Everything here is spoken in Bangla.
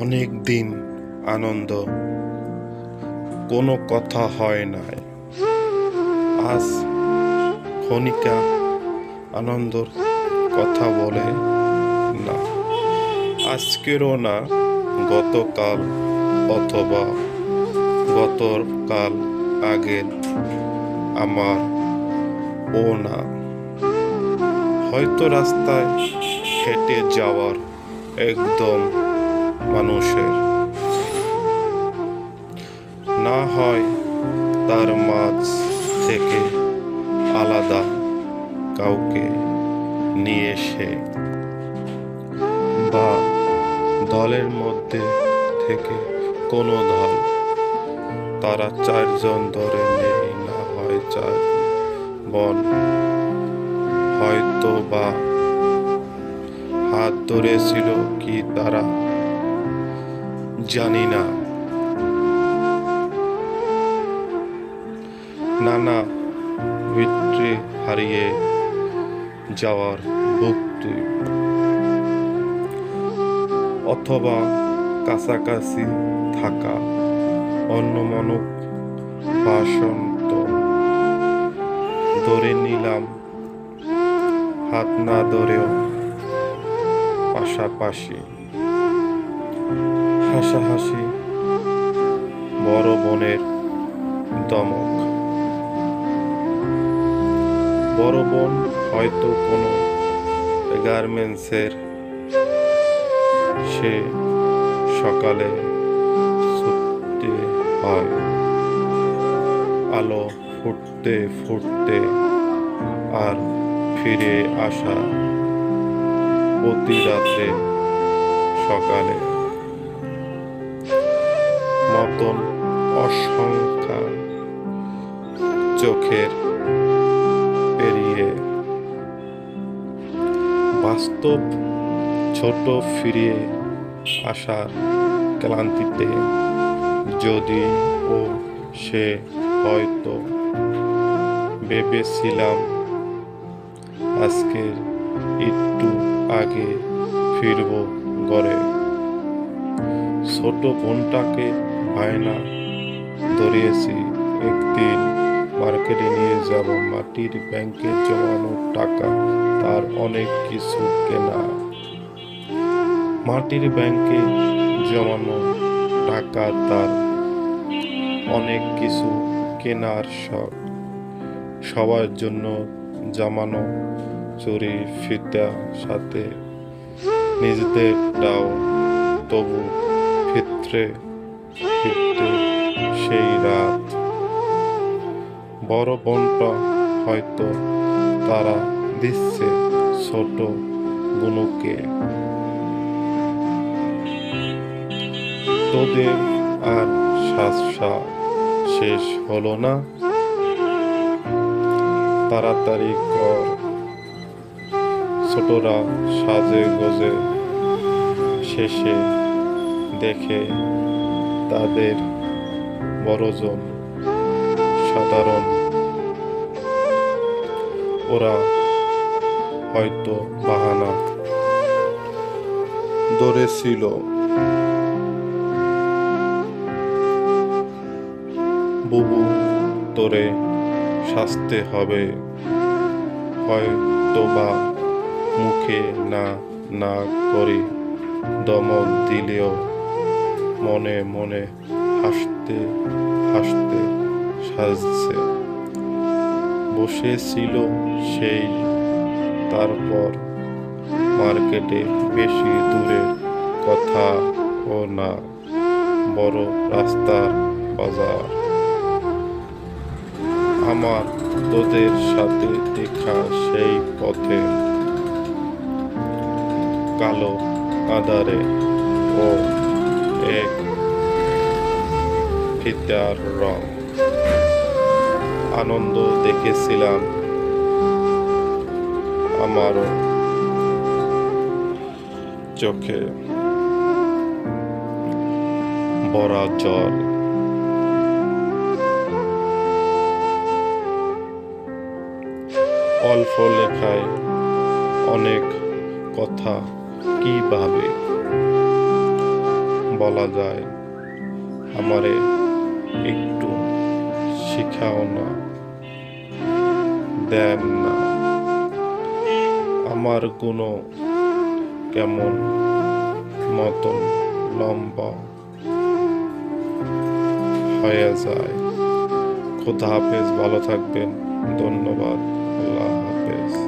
অনেক দিন আনন্দ। কোনো কথা হয় নাই। আজ ক্ষণিকা আনন্দর কথা বলে না। আজকেরও না, গতকাল অথবা গতকাল আগের আমার ও না। হয়তো রাস্তায় হেঁটে যাওয়ার একদম মানুষের। না হয় তার মাঝ থেকে আলাদা কাউকে নিয়ে এসে বা দলের মধ্যে থেকে কোনো দল তারা চারজন ধরে নেই না হয় চার বন। হয়তো বা হাত ধরেছিল কি তারা জানি না। নানা ভিত্রে হারিয়ে যাওয়ার ভক্তি অথবা কাছাকাছি থাকা অন্যমনক বাসন্ত ধরে নিলাম, হাত না ধরেও পাশাপাশি। হাসাহাসি, বড় বোনের দমক। বড় বোন হয়তো কোনো গার্মেন্টসের, সে সকালে ছুটতে হয়। আলো ফুটতে ফুটতে আর ফিরে আসা প্রতি রাত্রে সকালে। মতন অসংখ্য চোখের পেরিয়ে বাস্তব ছোট ফিরিয়ে আসার ক্লান্তিতে যদি ও সে হয়তো ভেবেছিলাম আজকের একটু আগে ফিরব ঘরে। ছোট বোনটাকে বায়না ধরিয়েছি। একদিন মার্কেটে নিয়ে যাব, মাটির ব্যাংকে জমানো টাকা, তার অনেক কিছু কেনা। মাটির ব্যাংকে জমানো টাকা, তার অনেক কিছু কেনার শখ। সবার জন্য জমানো চুরি, ফিতা সাথে নিজেদেরটাও তবু ফিত্রে ফিরতে সেই রাত। বড় বোনটা হয়তো তারা দিচ্ছে ছোট বুনুকে। তোদের আর শ্বাসা শেষ হলো না। তাড়াতাড়ি কর। ছোটরা সাজে গজে, শেষে দেখে তাদের বড়জন সাধারণ। ওরা হয়তো বাহানা ধরেছিল। বুবু তোরে সাজতে হবে। হয়তো বা মুখে না না করে দমক দিলেও মনে মনে হাসতে হাসতে সাজছে। বসেছিল সেই, তারপর মার্কেটে বেশি দূরে কথা ও না, বড় রাস্তার বাজার। আমার তোদের সাথে দেখা সেই পথে কালো আধারে ও এক ফিতার রং। আনন্দ দেখেছিলাম আমারও চোখে। বড়া জল। অল্প লেখায় অনেক কথা কীভাবে বলা যায়, আমারে একটু শিখাও না, দেন না। আমার কোনো কেমন, মতন লম্বা হয়ে যায়। খোদা হাফেজ, ভালো থাকবেন। ধন্যবাদ। আল্লাহ